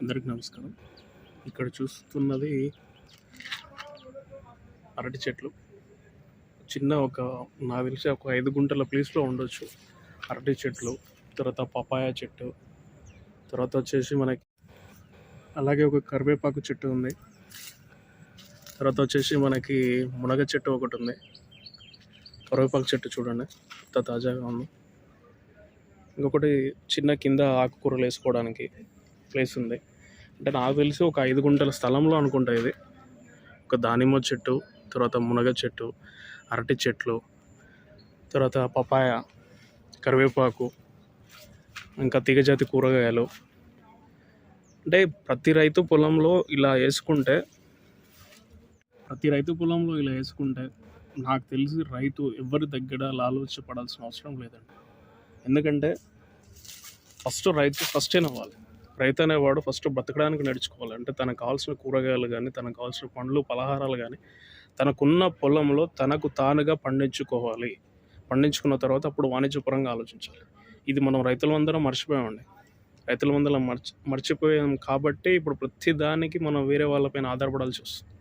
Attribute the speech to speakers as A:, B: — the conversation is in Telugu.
A: అందరికి నమస్కారం. ఇక్కడ చూస్తున్నది అరటి చెట్లు. చిన్న ఒక నాకు తెలిసి ఒక ఐదు గుంటల ప్లేస్లో ఉండొచ్చు అరటి చెట్లు తర్వాత పపాయ చెట్టు తర్వాత వచ్చేసి మనకి అలాగే ఒక కరివేపాకు చెట్టు ఉంది. తర్వాత వచ్చేసి మనకి మునగ చెట్టు ఒకటి ఉంది. కరివేపాకు చెట్టు చూడండి ఎంత తాజాగా ఉంది. ఇంకొకటి చిన్న కింద ఆకుకూరలు వేసుకోవడానికి ప్లేస్ ఉంది. అంటే నాకు తెలిసి ఒక ఐదు గుంటల స్థలంలో అనుకుంటా ఇది. ఒక దానిమ్మ చెట్టు తర్వాత మునగ చెట్టు అరటి చెట్లు తర్వాత పపాయ కరివేపాకు ఇంకా తీగజాతి కూరగాయలు. అంటే ప్రతి రైతు పొలంలో ఇలా వేసుకుంటే ప్రతి రైతు పొలంలో ఇలా వేసుకుంటే నాకు తెలిసి రైతు ఎవరి దగ్గర లాలోచి పడాల్సిన అవసరం లేదండి. ఎందుకంటే ఫస్ట్ రైతు సస్టైన్ అవ్వాలి రైతు అనేవాడు ఫస్ట్ బ్రతకడానికి నడుచుకోవాలి అంటే తనకు కావాల్సిన కూరగాయలు కానీ తనకు కావాల్సిన పండ్లు పలహారాలు కానీ తనకున్న పొలంలో తనకు తానుగా పండించుకోవాలి. పండించుకున్న తర్వాత అప్పుడు వాణిజ్యపరంగా ఆలోచించాలి. ఇది మనం రైతులందరం మర్చిపోయామండి. రైతులందరం మర్చి మర్చిపోయాం కాబట్టి ఇప్పుడు ప్రతి దానికి మనం వేరే వాళ్ళపైన ఆధారపడాల్సి వస్తుంది.